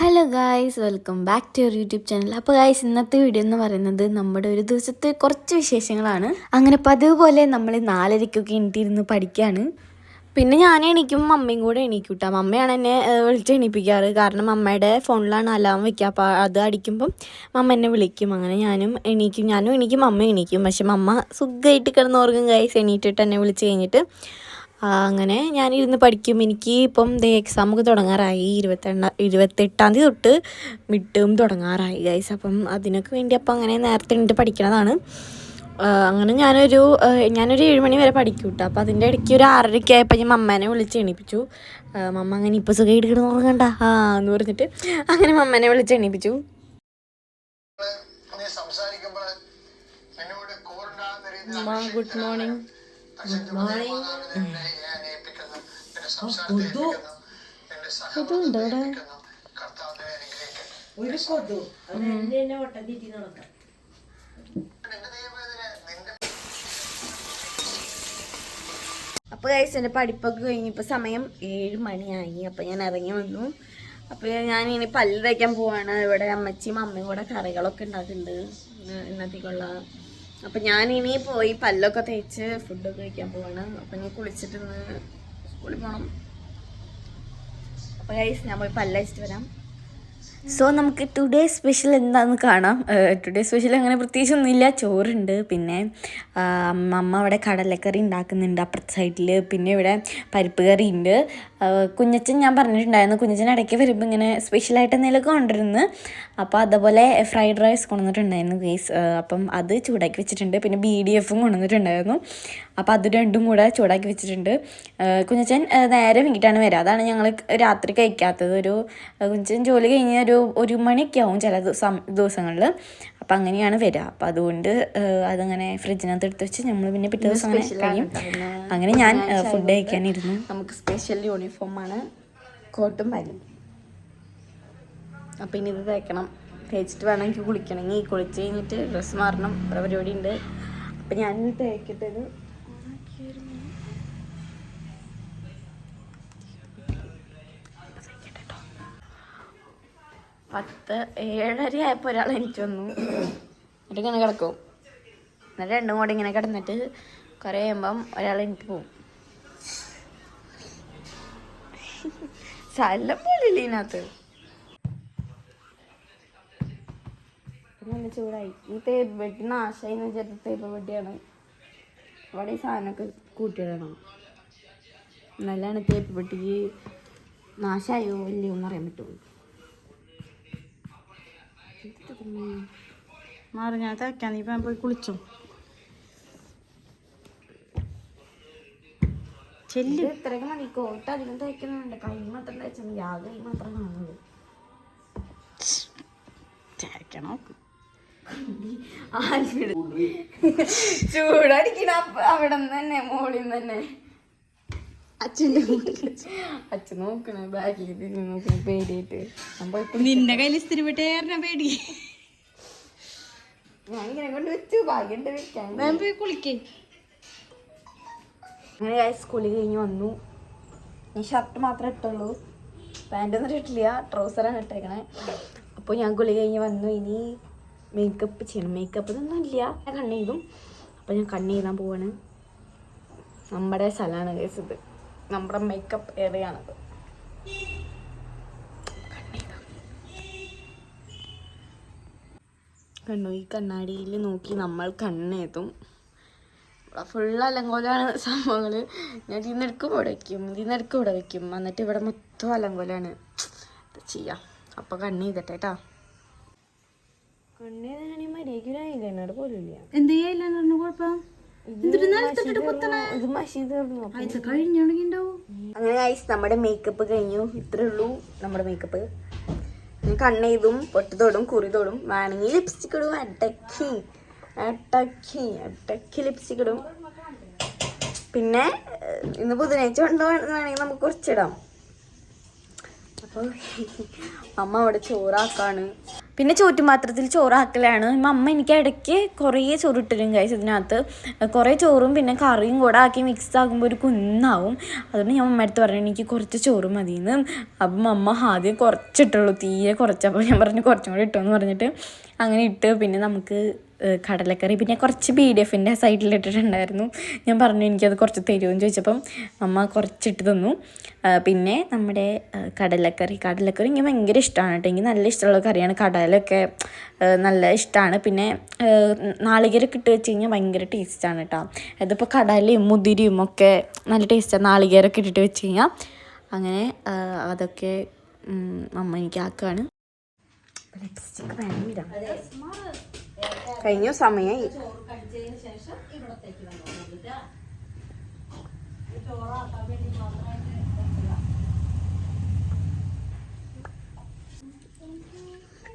Hello guys welcome back to your YouTube channel അപ്പോൾ guys ഇന്നത്തെ video എന്ന് പറയുന്നത് നമ്മുടെ ഒരു ദിവസത്തെ കുറച്ച് വിശേഷങ്ങളാണ്. അങ്ങനെ പതിവ് പോലെ നമ്മൾ നാലരയ്ക്കൊക്കെ എണീറ്റിരുന്ന് പഠിക്കുകയാണ് പിന്നെ ഞാൻ എണീക്കും മമ്മയും കൂടെ എണീക്കും കേട്ടോ മമ്മയാണ് എന്നെ വിളിച്ച് എണീപ്പിക്കാറ്. കാരണം മമ്മയുടെ ഫോണിലാണ് അലാം വെക്കുക. അപ്പോൾ അത് അടിക്കുമ്പം മമ്മ എന്നെ വിളിക്കും. അങ്ങനെ ഞാനും എണീക്കും. ഞാനും എണീക്കും മമ്മ എണീക്കും. പക്ഷെ മമ്മ സുഖമായിട്ട് കിടന്നുറങ്ങും ഗൈസ് എണീറ്റിട്ട് എന്നെ വിളിച്ച് കഴിഞ്ഞിട്ട് അങ്ങനെ ഞാൻ ഇരുന്ന് പഠിക്കും. എനിക്ക് ഇപ്പം ദേ എക്സാമൊക്കെ തുടങ്ങാറായി. ഇരുപത്തെണ്ണ ഇരുപത്തെട്ടാം തീയതി തൊട്ട് മിഡും തുടങ്ങാറായി ഗൈസ് അപ്പം അതിനൊക്കെ വേണ്ടി അപ്പം അങ്ങനെ നേരത്തെ എണീറ്റ് പഠിക്കണതാണ്. അങ്ങനെ ഞാനൊരു ഞാനൊരു ഏഴ് മണി വരെ പഠിക്കും കേട്ടോ അപ്പോൾ അതിന്റെ ഇടയ്ക്ക് ഒരു ആറരയ്ക്ക് ആയപ്പോൾ ഞാൻ മമ്മേനെ വിളിച്ച് എണീപ്പിച്ചു. മമ്മ അങ്ങനെ ഇപ്പോൾ സുഖമായിട്ട് കിടന്ന് കണ്ട ആ എന്ന് പറഞ്ഞിട്ട് അങ്ങനെ മമ്മേനെ വിളിച്ച് എണീപ്പിച്ചു. ഗുഡ് മോർണിംഗ് എന്റെ ഒരു കൊതു. എന്നെ നടക്കാം. അപ്പോൾ കഴിച്ച് എന്റെ പഠിപ്പൊക്കെ കഴിഞ്ഞപ്പോൾ സമയം ഏഴ് മണിയായി. അപ്പോൾ ഞാൻ ഇറങ്ങി വന്നു. അപ്പോൾ ഞാൻ ഇനി പല്ല് തയ്ക്കാൻ പോവാണ്. ഇവിടെ അമ്മച്ചിയും അമ്മയും കൂടെ കറികളൊക്കെ ഉണ്ടാക്കുന്നുണ്ട്. എന്നത്തേക്കുള്ള ഇന്നത്തേക്കുള്ള അപ്പോൾ ഞാൻ ഇനി പോയി പല്ലൊക്കെ തേച്ച് ഫുഡൊക്കെ കഴിക്കാൻ പോവാണ്. അപ്പോൾ ഞാൻ കുളിച്ചിട്ട് സ്കൂളിൽ പോകണം അപ്പോൾ ഗൈസ് ഞാൻ പോയി പല്ല് വെച്ചിട്ട് വരാം. സോ നമുക്ക് ടുഡേ സ്പെഷ്യൽ എന്താണെന്ന് കാണാം. ടുഡേ സ്പെഷ്യൽ അങ്ങനെ പ്രത്യേകിച്ചൊന്നുമില്ല. ചോറുണ്ട്. പിന്നെ അമ്മ അവിടെ കടലക്കറി ഉണ്ടാക്കുന്നുണ്ട് അപ്പുറത്തെ സൈഡിൽ പിന്നെ ഇവിടെ പരിപ്പ് കറി ഉണ്ട് കുഞ്ഞച്ചൻ ഞാൻ പറഞ്ഞിട്ടുണ്ടായിരുന്നു. കുഞ്ഞച്ചൻ ഇടയ്ക്ക് വരുമ്പോൾ ഇങ്ങനെ സ്പെഷ്യലായിട്ട് എന്തെങ്കിലും കൊണ്ടിരുന്ന് അപ്പോൾ അതുപോലെ ഫ്രൈഡ് റൈസ് കൊണ്ടുവന്നിട്ടുണ്ടായിരുന്നു ഗേസ് അപ്പം അത് ചൂടാക്കി വെച്ചിട്ടുണ്ട്. പിന്നെ ബി ഡി എഫും കൊണ്ടുവന്നിട്ടുണ്ടായിരുന്നു. അപ്പോൾ അത് രണ്ടും കൂടെ ചൂടാക്കി വെച്ചിട്ടുണ്ട്. കുഞ്ഞച്ചൻ നേരെ വീട്ടാണ് വരിക അതാണ് ഞങ്ങൾ രാത്രി കഴിക്കാത്തത്. ഒരു കുഞ്ഞച്ചൻ ജോലി കഴിഞ്ഞ് ഒരു ഒരു മണിയൊക്കെ ആവും ചില ദിവസം ദിവസങ്ങളിൽ അപ്പം അങ്ങനെയാണ് വരിക അപ്പം അതുകൊണ്ട് അതങ്ങനെ ഫ്രിഡ്ജിനകത്ത് എടുത്ത് വെച്ച് നമ്മൾ പിന്നെ പിറ്റേ ദിവസം അങ്ങനെ കഴിയും. അങ്ങനെ ഞാൻ ഫുഡ് കഴിക്കാനിരുന്നു. നമുക്ക് സ്പെഷ്യൽ യൂണിഫോമാണ് കോട്ടും പാലും അപ്പം ഇനി ഇത് തേക്കണം. തേച്ചിട്ട് വേണം എനിക്ക് കുളിക്കണമെങ്കിൽ കുളിച്ച് കഴിഞ്ഞിട്ട് ഡ്രസ്സ് മാറണം. ഇവിടെ പരിപാടി ഉണ്ട് അപ്പം ഞാൻ തേക്കിട്ടത് പത്ത് ഏഴര ആയപ്പോൾ ഒരാൾ എനിക്ക് വന്നു. എന്നിട്ട് ഇങ്ങനെ കിടക്കും. എന്നിട്ട് രണ്ടും കൂടെ ഇങ്ങനെ കിടന്നിട്ട് കുറേ കഴിയുമ്പം ഒരാൾ എനിക്ക് പോവും സ്ഥലം പോലില്ല ഇതിനകത്ത്. പിന്നെ നല്ല ചൂടായി? ഈ തേപ്പ് വെട്ടി നാശമായി എന്ന് വെച്ചിട്ട് തേപ്പ് വെട്ടിയാണ്. ഇവിടെ ഈ സാധനമൊക്കെ കൂട്ടിയിടണം. നല്ലതാണ് തേപ്പ് വെട്ടിക്ക് നാശമായോ ഇല്ലയോ എന്ന് അറിയാൻ പറ്റുള്ളൂ. മാറി ഞാൻ തയ്ക്കാൻ നീ പോയി കുളിച്ചോ? ചെല്ലി. ഇത്രയൊക്കെ മതി കോട്ട് അധികം തയ്ക്കുന്നുണ്ട്? കൈ മാത്രം തയ്ച്ചാൽ മതി. ആ കൈ മാത്രം കാണുള്ളൂ തേക്കണോ ചൂടടിക്കണ അവിടെ നിന്ന് തന്നെ മോളിൽ നിന്ന് തന്നെ. അച്ഛന്റെ അച്ഛൻ നോക്കണേ ബാഗിൽ തിരിഞ്ഞ് നോക്കണ പേടിയിട്ട് നിന്റെ കയ്യിൽ ഇസ്തിരി വിട്ടേറിന പേടി. ഞാൻ ഇങ്ങനെ കൊണ്ട് വെച്ചു. ഭാഗ്യണ്ട് വെക്കാൻ. പോയി കുളിക്കേ. അങ്ങനെ ഞാൻ സ്കൂളിൽ കഴിഞ്ഞ് വന്നു. ഞാൻ ഷർട്ട് മാത്രമേ ഇട്ടുള്ളൂ. പാന്റൊന്നും ഇട്ടില്ല ട്രൗസറാണ് ഇട്ടേക്കണേ. അപ്പോൾ ഞാൻ കുളി കഴിഞ്ഞ് വന്നു. ഇനി മേക്കപ്പ് ചെയ്യണം. മേക്കപ്പ് ഇതൊന്നും ഇല്ല. ഞാൻ കണ്ണ് അപ്പോൾ ഞാൻ കണ്ണ് ചെയ്താൻ പോവാണ്. നമ്മുടെ സ്ഥലമാണ് കേസ് ഇത്. നമ്മുടെ മേക്കപ്പ് ഏരിയ ആണത് കണ്ണു ഈ കണ്ണാടിയിൽ നോക്കി നമ്മൾ കണ്ണെഴുതും ഇവിടെ ഫുൾ അലങ്കോലാണ് സംഭവങ്ങൾ ഞാൻ ഇതിനെടുക്ക് ഇവിടെ വയ്ക്കും ഇതിനെടുക്ക് ഇവിടെ വയ്ക്കും എന്നിട്ട് ഇവിടെ മൊത്തം അലങ്കോലാണ്. ഇത് ചെയ്യാം? അപ്പം കണ്ണി ചെയ്തട്ടെ കേട്ടോ അങ്ങനെ ഗൈസ് നമ്മുടെ മേക്കപ്പ് കഴിഞ്ഞു. ഇത്രേ ഉള്ളൂ നമ്മുടെ മേക്കപ്പ് ഞാൻ കണ്ണെയ്തും പൊട്ടിത്തോടും കുറിതോടും വേണമെങ്കിൽ ലിപ്സ്റ്റിക് ഇടും അടക്കി. അടക്കി അടക്കി ലിപ്സ്റ്റിക് ഇടും. പിന്നെ ഇന്ന് ബുധനാഴ്ച കൊണ്ട് വേണമെങ്കിൽ നമുക്ക് കുറച്ചിടാം. അപ്പോൾ അമ്മ അവിടെ ചോറാക്കാണ്. പിന്നെ ചോറ്റുപാത്രത്തിൽ ചോറാക്കലാണ്. അമ്മ എനിക്ക് ഇടയ്ക്ക് കുറേ ചോറ് കഴിച്ചു ഇതിനകത്ത്. കുറേ ചോറും പിന്നെ കറിയും കൂടെ ആക്കി മിക്സ് ആകുമ്പോൾ ഒരു കുന്നാവും. അതുകൊണ്ട് ഞാൻ അമ്മ അടുത്ത് പറഞ്ഞു എനിക്ക് കുറച്ച് ചോറ് മതിയെന്ന്. അപ്പം അമ്മ ആദ്യം കുറച്ചിട്ടുള്ളൂ തീരെ കുറച്ചപ്പോൾ ഞാൻ പറഞ്ഞു കുറച്ചും കൂടി ഇട്ടോ എന്ന് പറഞ്ഞിട്ട്. അങ്ങനെ ഇട്ട് പിന്നെ നമുക്ക് കടലക്കറി. പിന്നെ കുറച്ച് ബി ഡി എഫിന്റെ സൈഡിൽ ഇട്ടിട്ടുണ്ടായിരുന്നു. ഞാൻ പറഞ്ഞു എനിക്കത് കുറച്ച് തരുമെന്ന് ചോദിച്ചപ്പം അമ്മ കുറച്ചിട്ട് തന്നു. പിന്നെ നമ്മുടെ കടലക്കറി. കടലക്കറി എനിക്ക് ഭയങ്കര ഇഷ്ടമാണ് കേട്ടോ. എനിക്ക് നല്ല ഇഷ്ടമുള്ള കറിയാണ്. കടലൊക്കെ നല്ല ഇഷ്ടമാണ്. പിന്നെ നാളികേരൊക്കെ നാളികേരമൊക്കെ ഇട്ട് വെച്ച് കഴിഞ്ഞാൽ ഭയങ്കര ടേസ്റ്റാണ് കേട്ടോ. അതിപ്പോൾ കടലയും മുതിരിയും ഒക്കെ നല്ല ടേസ്റ്റാണ് നാളികേരൊക്കെ ഇട്ടിട്ട് വെച്ച് കഴിഞ്ഞാൽ. അങ്ങനെ അതൊക്കെ അമ്മ എനിക്ക് ആക്കുകയാണ് ലിപ്സ്റ്റിക്ക് വേണം ഇടാം. കഴിഞ്ഞു സമയമായി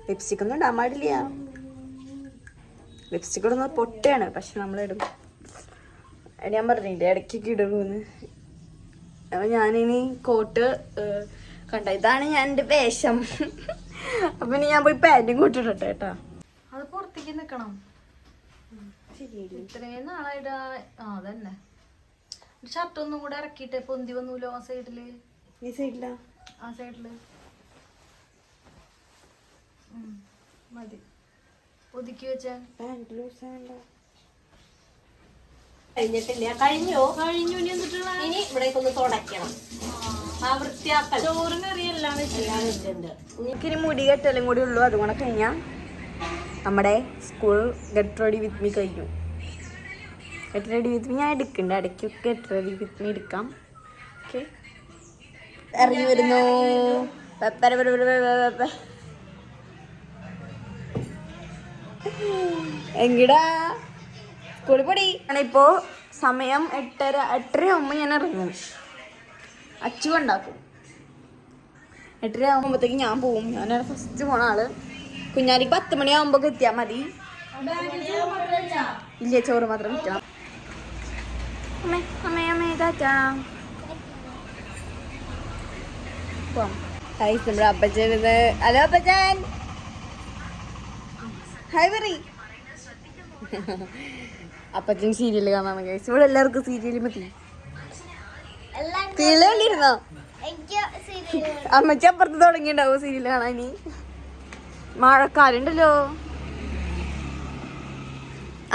ലിപ്സ്റ്റിക് ഒന്നും ഇടാൻ പാടില്ല. ലിപ്സ്റ്റിക് ഇടുന്നത് പൊട്ടയാണ്. പക്ഷെ നമ്മളിടും അത് ഞാൻ പറഞ്ഞില്ലേ ഇടയ്ക്കൊക്കെ ഇടുമെന്ന് അപ്പൊ ഞാനിനി കോട്ട് കണ്ട? ഇതാണ് ഞാൻ എന്റെ വേഷം. അപ്പൊ ഇനി ഞാൻ പോയി പാന്റും കൂട്ടിട്ടെ കേട്ടോ. പുറത്തേക്ക് നിക്കണം. ഇത്രയും നാളായിട്ടാ ആ- അതന്നെ. ഷർട്ട് ഒന്നും കൂടെ ഇറക്കിട്ടെ പൊന്തി വന്നൂലോ ആ സൈഡിൽ? ഈ സൈഡിലാ? ആ സൈഡിൽ. മതി. ഒതുക്കി വെച്ചാൽ. കഴിഞ്ഞിട്ടില്ല. കഴിഞ്ഞോ? കഴിഞ്ഞു ഇനി എന്നിട്ടുള്ള ഇനി ഇവിടേക്ക് ഒന്ന് തുടയ്ക്കണം. ആ വൃത്തിയാക്കണം വെച്ചിട്ടുണ്ട്. എനിക്കിനി മുടി കെട്ടലും കൂടി ഉള്ളൂ. അതുകൊണ്ട് കഴിഞ്ഞാ കഴിഞ്ഞാൽ നമ്മുടെ school get ready with me കഴിഞ്ഞു. ഗെറ്റ് റെഡി വിത്ത് മീ ഞാൻ എടുക്കുന്നുണ്ട് ഇടയ്ക്കൊക്കെ ഗെറ്റ് റെഡി വിത്ത് മീ എടുക്കാം. ഓക്കെ ഇറങ്ങി വരുന്നു. എങ്കിടാ? സ്കൂളിൽ ഇപ്പോ സമയം എട്ടര എട്ടര ആകുമ്പോൾ ഞാൻ ഇറങ്ങും. അച്ചു ഉണ്ടാക്കും. എട്ടര ആകുമ്പോഴത്തേക്ക് ഞാൻ പോവും. ഞാനാണ് ഫസ്റ്റ് പോണ ആൾ കുഞ്ഞാലിക്ക് പത്ത് മണിയാവുമ്പോ എത്തിയാ മതി. ഇല്ല ചോറ് മാത്രം വിൽക്കണം അമ്മേ അമ്മേ അമ്മേ താറ്റാ പോവാം ഹായ് നമ്മുടെ അപ്പച്ചൻ ഹലോ അപ്പച്ചൻ. ഹായ് പറ അപ്പച്ചൻ സീരിയൽ കാണാൻ കഴിച്ചു ഇവിടെ എല്ലാവർക്കും സീരിയൽ മതി. സീരിയൽ കണ്ടിരുന്നോ? അമ്മച്ചി അപ്പുറത്ത് തുടങ്ങിണ്ടാവും സീരിയൽ കാണാൻ മഴക്കാലുണ്ടല്ലോ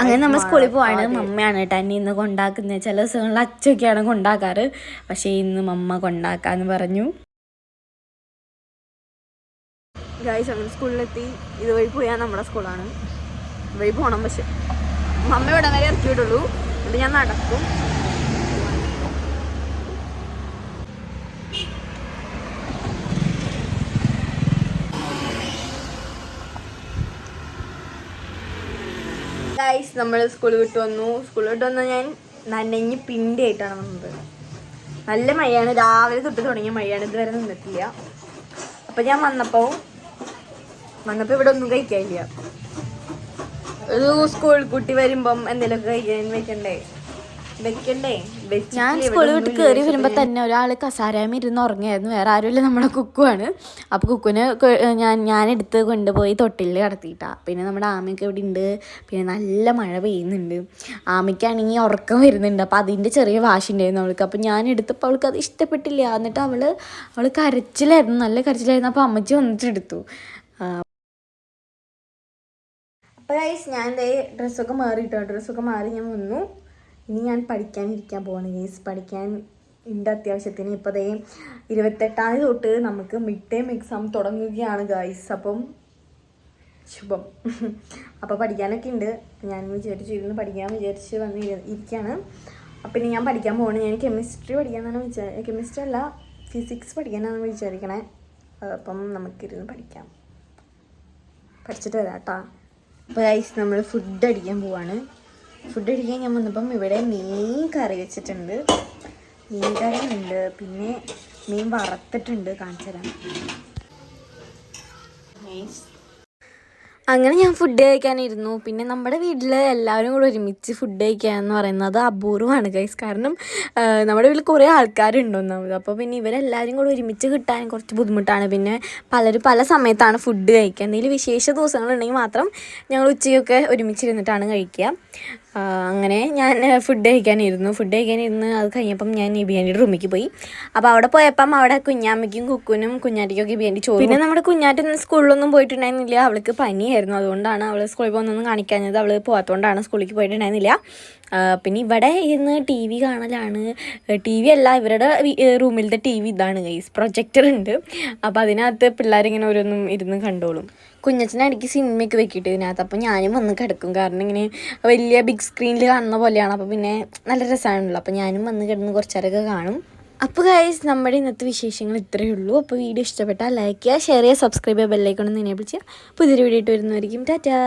അങ്ങനെ നമ്മൾ സ്കൂളിൽ പോവാണ്. മമ്മയാണ് കേട്ടോ എന്നെ ഇന്ന് കൊണ്ടാക്കുന്നത് ചില ദിവസങ്ങളിൽ അച്ഛയൊക്കെയാണ് കൊണ്ടാക്കാറ്. പക്ഷേ ഇന്ന് മമ്മ കൊണ്ടാക്കാന്ന് പറഞ്ഞു. ഗായ്സ് അങ്ങനെ സ്കൂളിലെത്തി. ഇതുവഴി പോയാൽ നമ്മുടെ സ്കൂളാണ്. ഇതുവഴി പോകണം പക്ഷെ. മമ്മ ഇവിടെ വരെ ഇറക്കി വിടുള്ളൂ എന്നിട്ട് ഞാൻ നടക്കും. ഗൈസ് നമ്മൾ സ്കൂൾ വിട്ട് വന്നു. സ്കൂൾ വിട്ട് വന്ന ഞാൻ നനഞ്ഞ് പിണ്ടിയായിട്ടാണ് വന്നത്. നല്ല മഴയാണ്. രാവിലെ തൊട്ട് തുടങ്ങിയ മഴയാണ്. ഇതുവരെ നിന്നിട്ടില്ല. അപ്പം ഞാൻ വന്നപ്പോൾ വന്നപ്പോൾ ഇവിടെ ഒന്നും കഴിക്കാനില്ല. ഒരു സ്കൂൾ കുട്ടി വരുമ്പം എന്തെങ്കിലുമൊക്കെ കഴിക്കാൻ വെക്കണ്ടേ ഞാൻ സ്കൂളിൽ വിട്ട് കയറി വരുമ്പോൾ തന്നെ ഒരാൾ കസാരമ ഇരുന്ന് ഉറങ്ങിയായിരുന്നു. വേറെ ആരുമില്ല നമ്മുടെ കുക്കുവാണ്. അപ്പോൾ കുക്കുവിനെ ഞാൻ ഞാൻ എടുത്ത് കൊണ്ടുപോയി തൊട്ടിൽ കടത്തിയിട്ടാ. പിന്നെ നമ്മുടെ ആമയൊക്കെ ഇവിടെ ഉണ്ട് പിന്നെ നല്ല മഴ പെയ്യുന്നുണ്ട്. ആമയ്ക്കാണെങ്കിൽ ഉറക്കം വരുന്നുണ്ട്. അപ്പോൾ അതിന്റെ ചെറിയ വാശിണ്ടായിരുന്നു അവൾക്ക്. അപ്പോൾ ഞാൻ എടുത്തപ്പോൾ അവൾക്ക് അത് ഇഷ്ടപ്പെട്ടില്ല. എന്നിട്ട് അവൾ അവൾ കരച്ചിലായിരുന്നു. നല്ല കരച്ചിലായിരുന്നു. അപ്പോൾ അമ്മച്ചി വന്നിട്ട് എടുത്തു അപ്പോൾ ഗൈസ് ഞാൻ ഡ്രസ്സൊക്കെ മാറിയിട്ടോ. ഡ്രസ്സൊക്കെ മാറി ഞാൻ വന്നു. ഇനി ഞാൻ പഠിക്കാനിരിക്കാൻ പോവാണ് ഗേസ് പഠിക്കാൻ ഉണ്ട് അത്യാവശ്യത്തിന്. ഇപ്പോൾ ദേ ഇരുപത്തെട്ടാം തീയതി തൊട്ട് നമുക്ക് മിഡ് ടേം എക്സാം തുടങ്ങുകയാണ് ഗൈസ് അപ്പം ശുഭം. അപ്പോൾ പഠിക്കാനൊക്കെ ഉണ്ട് ഞാൻ വിചാരിച്ചു ഇരുന്ന് പഠിക്കാൻ വിചാരിച്ച് വന്ന് ഇരി- ഇരിക്കുകയാണ് അപ്പം ഇനി ഞാൻ പഠിക്കാൻ പോവാണ്. ഞാൻ കെമിസ്ട്രി പഠിക്കാനാണ് വിചാരി കെമിസ്ട്രി അല്ല ഫിസിക്സ് പഠിക്കാനാണ് വിചാരിക്കണേ. അപ്പം നമുക്കിരുന്ന് പഠിക്കാം. പഠിച്ചിട്ട് വരാം കേട്ടോ അപ്പോൾ ഗൈസ് നമ്മൾ ഫുഡ് അടിക്കാൻ പോവാണ്. ഫുഡ് അടിക്കാൻ ഞാൻ വന്നപ്പം ഇവിടെ മീൻ കറി വെച്ചിട്ടുണ്ട്. മീൻ കറി ഉണ്ട്. പിന്നെ മീൻ വറുത്തിട്ടുണ്ട്. കാണിച്ചു അങ്ങനെ ഞാൻ ഫുഡ് കഴിക്കാനിരുന്നു. പിന്നെ നമ്മുടെ വീട്ടിൽ എല്ലാവരും കൂടെ ഒരുമിച്ച് ഫുഡ് കഴിക്കുക എന്ന് പറയുന്നത് അപൂർവമാണ് ഗൈസ് കാരണം നമ്മുടെ വീട്ടിൽ കുറേ ആൾക്കാരുണ്ട് ഒന്നാമത്. അപ്പോൾ പിന്നെ ഇവരെല്ലാവരും കൂടെ ഒരുമിച്ച് കിട്ടാൻ കുറച്ച് ബുദ്ധിമുട്ടാണ്. പിന്നെ പലരും പല സമയത്താണ് ഫുഡ് കഴിക്കുക. എന്തെങ്കിലും വിശേഷ ദിവസങ്ങളുണ്ടെങ്കിൽ മാത്രം ഞങ്ങൾ ഉച്ചയൊക്കെ ഒരുമിച്ചിരുന്നിട്ടാണ് കഴിക്കുക. അങ്ങനെ ഞാൻ ഫുഡ് കഴിക്കാനിരുന്നു. ഫുഡ് കഴിക്കാനിരുന്ന് അത് കഴിഞ്ഞപ്പം ഞാൻ നിബിയാന്റെ റൂമിലേക്ക് പോയി. അപ്പോൾ അവിടെ പോയപ്പം അവിടെ കുഞ്ഞാമ്മയ്ക്കും കുക്കുനും കുഞ്ഞാറ്റിക്കൊക്കെ ബിയാന്റെ ചോദിച്ചു പിന്നെ നമ്മുടെ കുഞ്ഞാറ്റ് ഇന്ന് സ്കൂളിലൊന്നും പോയിട്ടുണ്ടായിരുന്നില്ല. അവൾക്ക് പനിയായിരുന്നു. അതുകൊണ്ടാണ് അവൾ സ്കൂളിൽ പോകുന്നൊന്നും കാണിക്കാഞ്ഞത്. അവൾ പോകാത്തതുകൊണ്ടാണ് സ്കൂളിലേക്ക് പോയിട്ടുണ്ടായിരുന്നില്ല. പിന്നെ ഇവിടെ ഇരുന്ന് ടി വി കാണലാണ്. ടി വി അല്ല ഇവരുടെ റൂമിലത്തെ ടി വി ഇതാണ് ഗൈസ് പ്രൊജക്ടർ ഉണ്ട്. അപ്പോൾ അതിനകത്ത് പിള്ളേരിങ്ങനെ ഓരോന്നും ഇരുന്ന് കണ്ടോളും. കുഞ്ഞച്ചനടിക്ക് സിനിമയൊക്കെ വെക്കിയിട്ട് ഇതിനകത്ത്. അപ്പോൾ ഞാനും വന്ന് കിടക്കും. കാരണം ഇങ്ങനെ വലിയ ബിഗ് സ്ക്രീനിൽ കാണുന്ന പോലെയാണ്. അപ്പോൾ പിന്നെ നല്ല രസമാണല്ലോ അപ്പോൾ ഞാനും വന്ന് കിടന്ന് കുറച്ചേരൊക്കെ കാണും. അപ്പോൾ ഗൈസ് നമ്മുടെ ഇന്നത്തെ വിശേഷങ്ങൾ ഇത്രയേ ഉള്ളൂ. അപ്പോൾ വീഡിയോ ഇഷ്ടപ്പെട്ടാൽ ലൈക്ക് ചെയ്യുക ഷെയർ ചെയ്യുക സബ്സ്ക്രൈബ് ചെയ്യുക ബെല്ലൈക്കണം എനേബിൾ ചെയ്യുക. പുതിയൊരു വീഡിയോ ഇട്ട് വരുന്നതായിരിക്കും ടാറ്റാ.